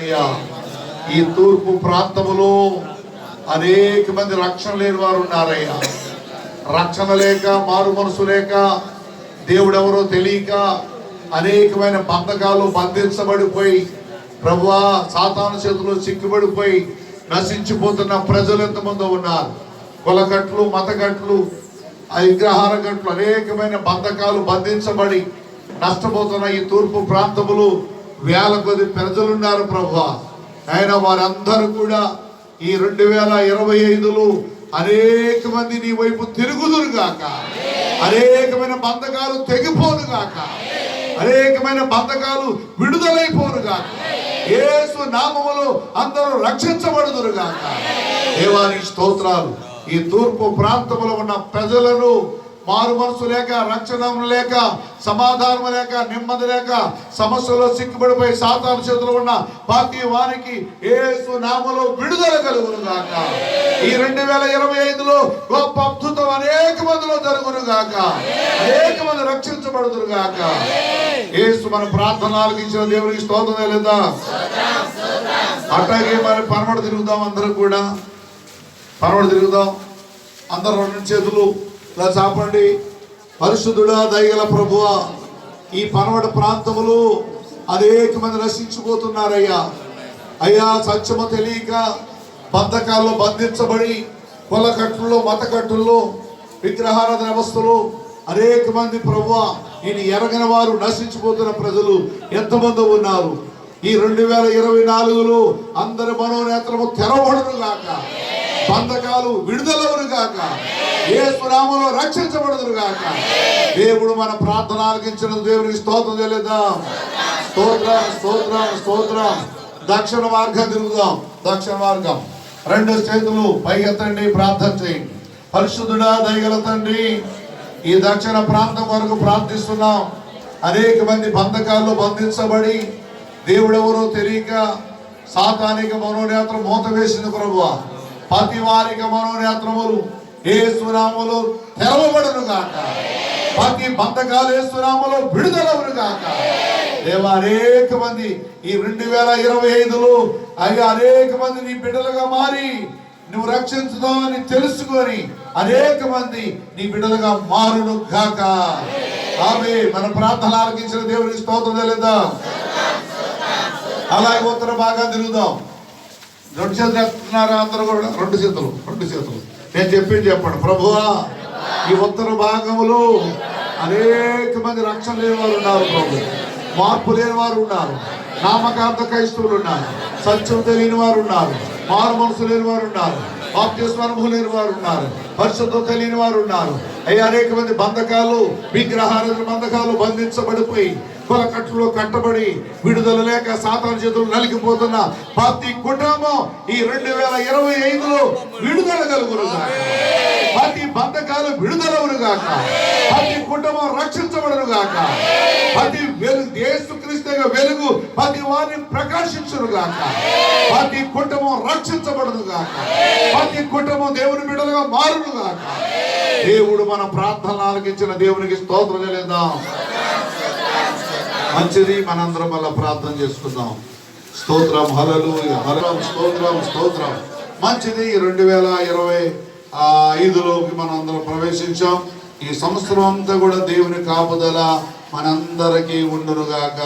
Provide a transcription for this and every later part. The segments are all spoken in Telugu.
అయ్యా ఈ తూర్పు ప్రాంతములో అనేక మంది రక్షణ లేని వారు ఉన్నారయ్యా. రక్షణ లేక మారు మనసు లేక దేవుడెవరో తెలియక అనేకమైన బంధకాలు బంధించబడిపోయి ప్రభువా సాతాను చేతిలో చిక్కుబడిపోయి నశించిపోతున్న ప్రజలు ఎంతమంది ఉన్నారు. కులగట్లు మతగట్లు ఆ విగ్రహాల గట్లు అనేకమైన బంధకాలు బంధించబడి నష్టపోతున్న ఈ తూర్పు ప్రాంతములు వేల కొద్ది ప్రజలున్నారు ప్రభు. ఆయన వారందరూ కూడా ఈ రెండు వేల ఇరవై ఐదులో అనేక మంది నీ వైపు తిరుగుదురు గాక. అనేకమైన బంధకాలు తెగిపోను గాక. అనేకమైన బంధకాలు విడుదలైపోను గాక. ఏసు నామములో అందరూ రక్షించబడుదురుగాక గాక. దేవానికి స్తోత్రాలు. ఈ తూర్పు ప్రాంతంలో ఉన్న ప్రజలను మారు మనసు లేక రక్షణ లేక సమాధానం లేక నెమ్మది లేక సమస్యలో సిక్కుబడిపోయి సాతాను చేతులు ఉన్న ప్రతి వారికి ఏసు నామలో విడుదల కలుగును గాక ఈ రెండు వేల ఇరవై ఐదులో గొప్ప అద్భుతం అనేక మందిలో జరుగును గాక అనేక మంది రక్షించబడుదురు గాక ఏసు మన ప్రార్థన ఆలకించిన దేవునికి స్తోత్రమే లేదా అట్లాగే మరి పరమడు తిరుగుదాం అందరం కూడా. పరమడు తిరుగుదాం. అందరూ రెండు చేతులు ఇలా చాపండి పరిశుద్ధుడా దయగల ప్రభువ ఈ పనవడ ప్రాంతములు అనేక మంది నశించిపోతున్నారయ్యా. అయ్యా సత్యము తెలియక బంధకాల్లో బంధించబడి కొలకట్టుల్లో మతకట్టుల్లో విగ్రహారాధన వ్యవస్థలు అనేక మంది ప్రభువ నేను ఎరగని వారు నశించిపోతున్న ప్రజలు ఎంతమంది ఉన్నారు. ఈ రెండు వేల ఇరవై నాలుగులో అందరి మనోనేత్రము తెరవడరు గాక. బంధకాలు విడుదలవును గాక. ఏ నామములో రక్షించబడుదురు గాక. దేవుడు మన ప్రార్థన ఆలకించిన దేవునికి స్తోత్రం తెలియదా స్తోత్రం స్తోత్రం స్తోత్రం. దక్షిణ మార్గం తిరుగుదాం. దక్షిణ మార్గం. రెండు చేతులు పైకెత్తండి ప్రార్థన చేయండి. పరిశుద్ధుడా దయగల తండ్రి ఈ దక్షిణ ప్రాంతం వరకు ప్రార్థిస్తున్నాం. అనేక మంది బంధకాల్లో బంధించబడి దేవుడెవరో తెలియక సాతానిక మనోనేత్రం మూత వేసింది ప్రభువ. ప్రతి వారిక మనోనేత్రములు ఏసునామలో తెరవబడును గాక. ప్రతి బంధకాలు ఏసునామలో విడుదలవును గాక. దేవా అనేక మంది ఈ రెండు వేల ఇరవై ఐదులో అయ్యా అనేక మంది నీ బిడ్డలుగా మారి నువ్వు రక్షించుదామని తెలుసుకొని అనేక మంది నీ బిడ్డలుగా మారును గాక. ఆమె మన ప్రార్థన ఆలకించిన దేవునికి స్తోత్రం తెలియదా అలాగే ఉత్తర బాగా తిరుగుదాం. రెండు చేతులు ఎత్తున్నారా అందరూ కూడా రెండు చేతులు రెండు చేతులు. నేను చెప్పింది చెప్పండి. ప్రభువా ఈ ఉత్తర భాగములో అనేక మంది రక్షణ లేని వారు ఉన్నారు ప్రభు. మార్పు లేని వారు ఉన్నారు. నామకార్థ క్రైస్తవులు ఉన్నారు. సత్యం తెలియని వారు ఉన్నారు. మారు మనసు లేని వారు ఉన్నారు. బాప్తిస్మ అనుభవం లేని వారు ఉన్నారు పరిశుద్ధం తెలియని వారు ఉన్నారు అయ్యా అనేక మంది బంధకాలు విగ్రహారాధన బంధకాలు బంధించబడిపోయి కట్టులో కట్టబడి విడుదల లేక సాతాన చేతులు నలిగిపోతున్న ప్రతి కుటుంబం ఈ రెండు వేల ఇరవై ఐదులో విడుదల కలుగురు ప్రతి బంధకాలు విడుదలవును గాక ప్రతి కుటుంబం రక్షించబడును గాక ప్రతి యొక్క వెలుగు ప్రతి వారిని ప్రకాశించును గాక. ప్రతి కుటుంబం రక్షించబడదు గాక. ప్రతి కుటుంబం దేవుని బిడ్డలుగా మారును గాక. దేవుడు మన ప్రార్థన ఆలకించిన దేవునికి స్తోత్రం చేద్దాం మంచిది మనందరం వల్ల ప్రార్థన చేసుకుందాం. స్తోత్రం హలలు హలం స్తోత్రం స్తోత్రం. మంచిది రెండు వేల ఇరవై ఐదులోకి మనం అందరం ప్రవేశించాం. ఈ సంవత్సరం అంతా కూడా దేవుని కాపుదల మనందరికీ ఉండునుగాక.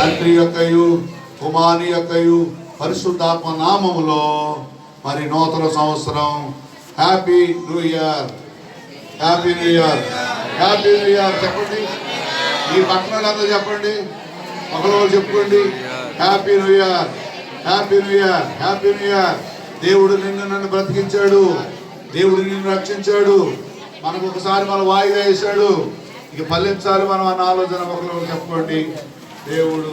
తండ్రి యొక్కయు కుమారి యొక్కయు పరిశుద్ధాత్మ నామములో మరి నూతన సంవత్సరం. Happy new year happy new year happy new year చెప్పండి. ఈ పట్టణాలంతా చెప్పండి. ఒకరో చెప్పుకోండి. Happy new year happy new year happy new year దేవుడు నిన్ను నన్ను బ్రతికించాడు. దేవుడు నిన్ను రక్షించాడు. మనకు ఒకసారి మన వాయిదా వేశాడు. ఇక ఫలించాలి మనం అన్న ఆలోచన ఒకరు చెప్పుకోండి. దేవుడు